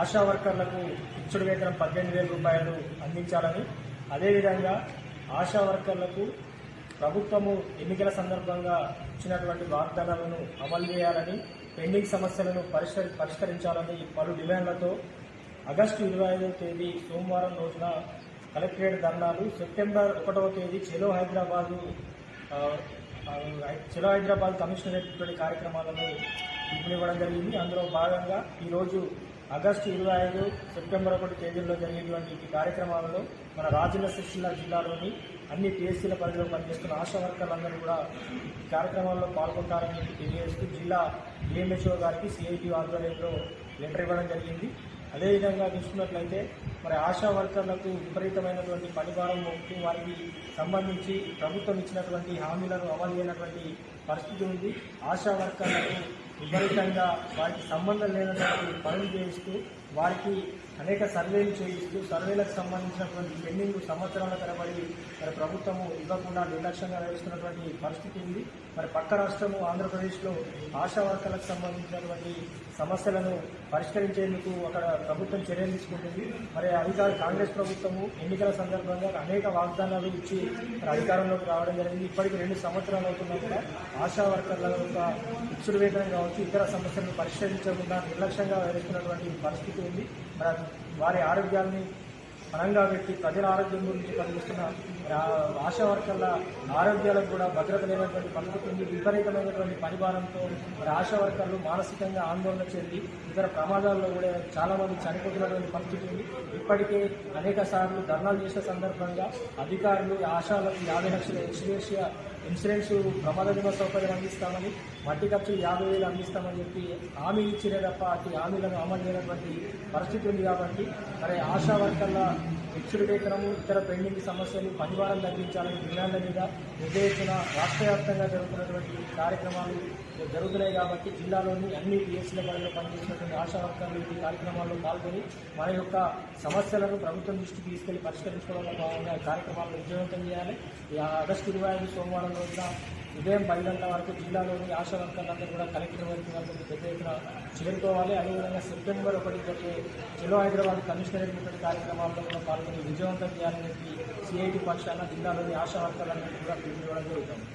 ఆశా వర్కర్లకు ఇచ్చుడు వేతనం పద్దెనిమిది వేల రూపాయలు అందించాలని అదేవిధంగా ఆశా వర్కర్లకు ప్రభుత్వము ఎన్నికల సందర్భంగా ఇచ్చినటువంటి వాగ్దానాలను అమలు చేయాలని పెండింగ్ సమస్యలను పరిష్కరి పరిష్కరించాలని పలు డిమాండ్లతో ఆగస్టు ఇరవై ఐదవ తేదీ సోమవారం రోజున కలెక్టరేట్ ధర్నాలు సెప్టెంబర్ ఒకటవ తేదీ చెలో హైదరాబాదు చెలో హైదరాబాద్ కమిషనరేట్ కార్యక్రమాలను పిలుపునివ్వడం జరిగింది. అందులో భాగంగా ఈరోజు ఆగస్టు ఇరవై ఐదు సెప్టెంబర్ ఒకటి తేదీల్లో జరిగేటువంటి ఈ కార్యక్రమాలలో మన రాజన్న సిరిసిల్ల జిల్లాలోని అన్ని పిఎస్సీల పరిధిలో పనిచేస్తున్న ఆశా వర్కర్లందరూ కూడా ఈ కార్యక్రమాల్లో పాల్గొంటారని చెప్పి తెలియజేస్తూ జిల్లా డిఎంహెచ్ఓ గారికి సిఐటి ఆధ్వర్యంలో లెటర్ ఇవ్వడం జరిగింది. అదేవిధంగా చూసుకున్నట్లయితే మరి ఆశా వర్కర్లకు విపరీతమైనటువంటి పనిభారం మోపుతూ వారికి సంబంధించి ప్రభుత్వం ఇచ్చినటువంటి హామీలను అమలు చేయనటువంటి పరిస్థితి ఉంది. ఆశా వర్కర్లకు విపరీతంగా వారికి సంబంధం లేనటువంటి పనులు చేయిస్తూ వారికి అనేక సర్వేలు చేయిస్తూ సర్వేలకు సంబంధించినటువంటి పెండింగ్ సంవత్సరాల తరబడి మరి ప్రభుత్వము ఇవ్వకుండా నిర్లక్ష్యంగా వేస్తున్నటువంటి పరిస్థితి ఉంది. మరి పక్క రాష్ట్రము ఆంధ్రప్రదేశ్లో ఆశా వర్కర్లకు సంబంధించినటువంటి సమస్యలను పరిష్కరించేందుకు అక్కడ ప్రభుత్వం చర్యలు తీసుకుంటుంది. మరి అధికార కాంగ్రెస్ ప్రభుత్వము ఎన్నికల సందర్భంగా అనేక వాగ్దానాలు ఇచ్చి అధికారంలోకి రావడం జరిగింది. ఇప్పటికి రెండు సంవత్సరాలు అవుతున్నా కూడా ఆశా వర్కర్ల యొక్క ఫిక్స్డ్ వేతనం కావచ్చు ఇతర సమస్యలను పరిష్కరించకుండా నిర్లక్ష్యంగా వ్యవహరిస్తున్నటువంటి పరిస్థితి ఉంది. మరి వారి ఆరోగ్యాన్ని పరంగా పెట్టి ప్రజల ఆరోగ్యం గురించి పనిచేస్తున్న ఆశా వర్కర్ల ఆరోగ్యాలకు కూడా భద్రత లేనటువంటి పరిస్థితి విపరీతమైనటువంటి పరిభారంతో మరి ఆశా వర్కర్లు మానసికంగా ఆందోళన చెంది ఇతర ప్రమాదాల్లో కూడా చాలామంది చనిపోతున్నటువంటి పరిస్థితి ఉంది. ఇప్పటికే అనేక సార్లు ధర్నాలు చేసిన సందర్భంగా అధికారులు ఆశాలకు యాభై లక్షల ఇన్సూరెన్స్ ఇన్సూరెన్స్ ప్రమాద బీమా సౌకర్యం అందిస్తామని మట్టి ఖర్చు యాభై వేలు అందిస్తామని చెప్పి హామీ ఇచ్చినే తప్ప అటు హామీలను అమలు చేయనటువంటి పరిస్థితి ఉంది కాబట్టి మరి ఆశా వర్కర్ల ఫిక్స్డ్ వేతనము ఇతర పెండింగ్ సమస్యలు పనివారం తగ్గించాలని డిమాండ్ల మీద నిర్దేశించిన రాష్ట్ర వ్యాప్తంగా జరుగుతున్నటువంటి కార్యక్రమాలు జరుగుతున్నాయి కాబట్టి జిల్లాలోని అన్ని పిఎస్సీల పరిధిలో పనిచేసినటువంటి ఆశా వర్కర్లు ఈ కార్యక్రమాల్లో పాల్గొని మన యొక్క సమస్యలను ప్రభుత్వం దృష్టికి తీసుకెళ్ళి పరిష్కరించుకోవడంలో భాగంగా కార్యక్రమాలను విజయవంతం చేయాలి. ఆగస్టు ఇరవై ఐదు సోమవారం రోజున ఉదయం పది గంటల వరకు జిల్లాలోని ఆశా వర్కర్లందరూ కూడా కలెక్టర్ వరకు వరకు పెద్ద ఎత్తున చేరుకోవాలి. అదేవిధంగా సెప్టెంబర్ ఒకటి జరిగే చెలో హైదరాబాద్ కమిషనరేట్ ఇటువంటి కార్యక్రమాల్లో కూడా పాల్గొని విజయవంతం చేయాలని చెప్పి సిఐటి పక్షాన జిల్లాలోని ఆశా వర్కర్లందరూ కూడా పిలుపునివ్వడం జరుగుతుంది.